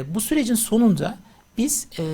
e, bu sürecin sonunda biz e,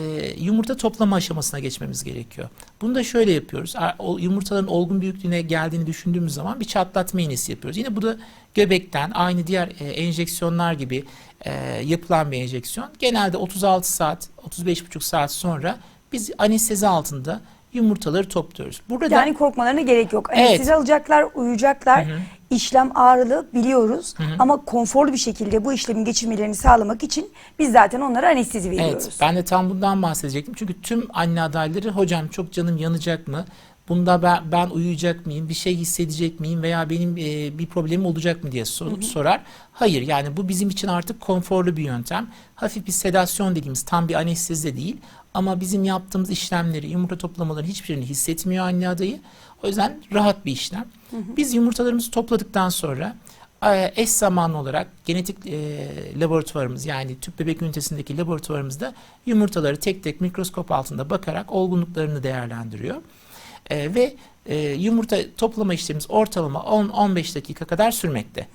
yumurta toplama aşamasına geçmemiz gerekiyor. Bunu da şöyle yapıyoruz. Yumurtaların olgun büyüklüğüne geldiğini düşündüğümüz zaman bir çatlatma iğnesi yapıyoruz. Yine bu da göbekten aynı diğer e, enjeksiyonlar gibi e, yapılan bir enjeksiyon. Genelde 36 saat, 35,5 saat sonra biz anestezi altında yumurtaları topluyoruz. Burada Yani korkmalarına gerek yok. Evet. Anestezi alacaklar, uyuyacaklar. İşlem ağrılı biliyoruz ama konforlu bir şekilde bu işlemin geçirmelerini sağlamak için biz zaten onlara anestezi veriyoruz. Evet, ben de tam bundan bahsedecektim. Çünkü tüm anne adayları hocam çok canım yanacak mı? Bunda ben, ben uyuyacak mıyım? Bir şey hissedecek miyim? Veya benim e, bir problemim olacak mı diye sor- sorar. Hayır yani bu bizim için artık konforlu bir yöntem. Hafif bir sedasyon dediğimiz tam bir anestezi de değil. Ama bizim yaptığımız işlemleri, yumurta toplamaların hiçbirini hissetmiyor anne adayı. O yüzden rahat bir işlem. Biz yumurtalarımızı topladıktan sonra e, eş zamanlı olarak genetik e, laboratuvarımız yani tüp bebek ünitesindeki laboratuvarımızda yumurtaları tek tek mikroskop altında bakarak olgunluklarını değerlendiriyor. E, ve e, yumurta toplama işlemimiz ortalama 10-15 dakika kadar sürmekte.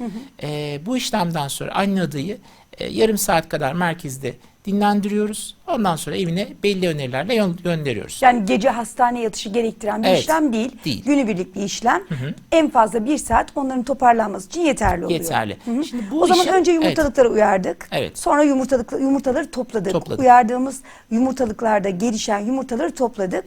E, bu işlemden sonra anne adayı e, yarım saat kadar merkezde dinlendiriyoruz. Ondan sonra evine belli önerilerle gö- gönderiyoruz. Yani gece hastane yatışı gerektiren bir Evet, işlem değil. değil. Günübirlik bir işlem. En fazla bir saat onların toparlanması için yeterli oluyor. Yeterli. Hı hı. Şimdi bu o zaman işe- önce yumurtalıkları uyardık. Evet. Sonra yumurtalık, yumurtaları topladık. Topladık. Uyardığımız yumurtalıklarda gelişen yumurtaları topladık.